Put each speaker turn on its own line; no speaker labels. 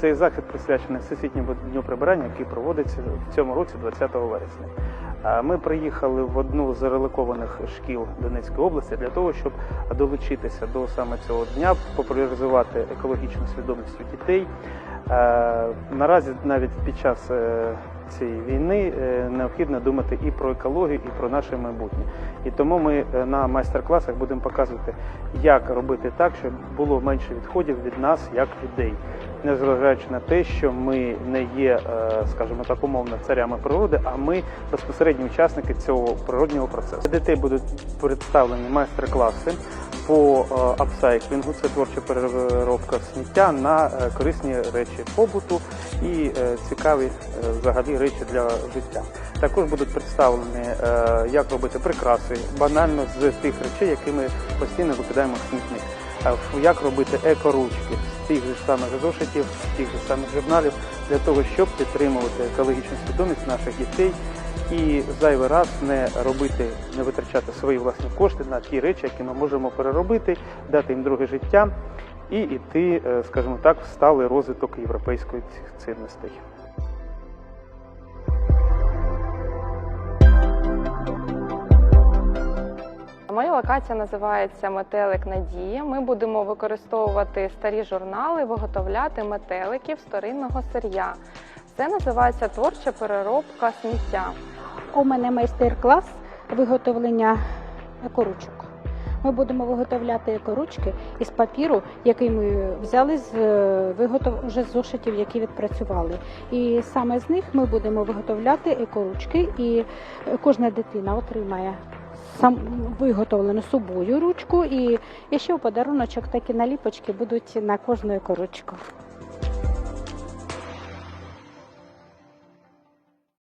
Цей захід присвячений Всесвітньому дню прибирання, який проводиться в цьому році, 20 вересня. Ми приїхали в одну з реликованих шкіл Донецької області для того, щоб долучитися до саме цього дня, популяризувати екологічну свідомість у дітей. Наразі навіть під час е, цієї війни е, необхідно думати і про екологію, і про наше майбутнє. І тому ми е, на майстер-класах будемо показувати, як робити так, щоб було менше відходів від нас як людей, незважаючи на те, що ми не є, е, скажімо так, умовно царями природи, а ми безпосередні учасники цього природнього процесу. Для дітей будуть представлені майстер-класи по апсайклінгу, це творча переробка сміття на корисні речі побуту і е, цікаві е, взагалі речі для життя. Також будуть представлені, е, як робити прикраси банально з тих речей, які ми постійно викидаємо в смітник. Як робити еко-ручки з тих же самих зошитів, з тих же самих журналів, для того, щоб підтримувати екологічну свідомість наших дітей і зайвий раз не робити, не витрачати свої власні кошти на ті речі, які ми можемо переробити, дати їм друге життя і йти, е, скажімо так, в сталий розвиток європейської ці- цінностей.
Моя локація називається Метелик Надія. Ми будемо використовувати старі журнали, виготовляти метеликів з старинного сир'я. Це називається творча переробка сміття.
У мене майстер-клас виготовлення екоручок. Ми будемо виготовляти екоручки із папіру, який ми взяли з е, виготов... вже з зошитів, які відпрацювали. І саме з них ми будемо виготовляти екоручки, і е, кожна дитина отримає сам виготовлену собою ручку. І, ще у подаруночок такі наліпочки будуть на кожну екоручку.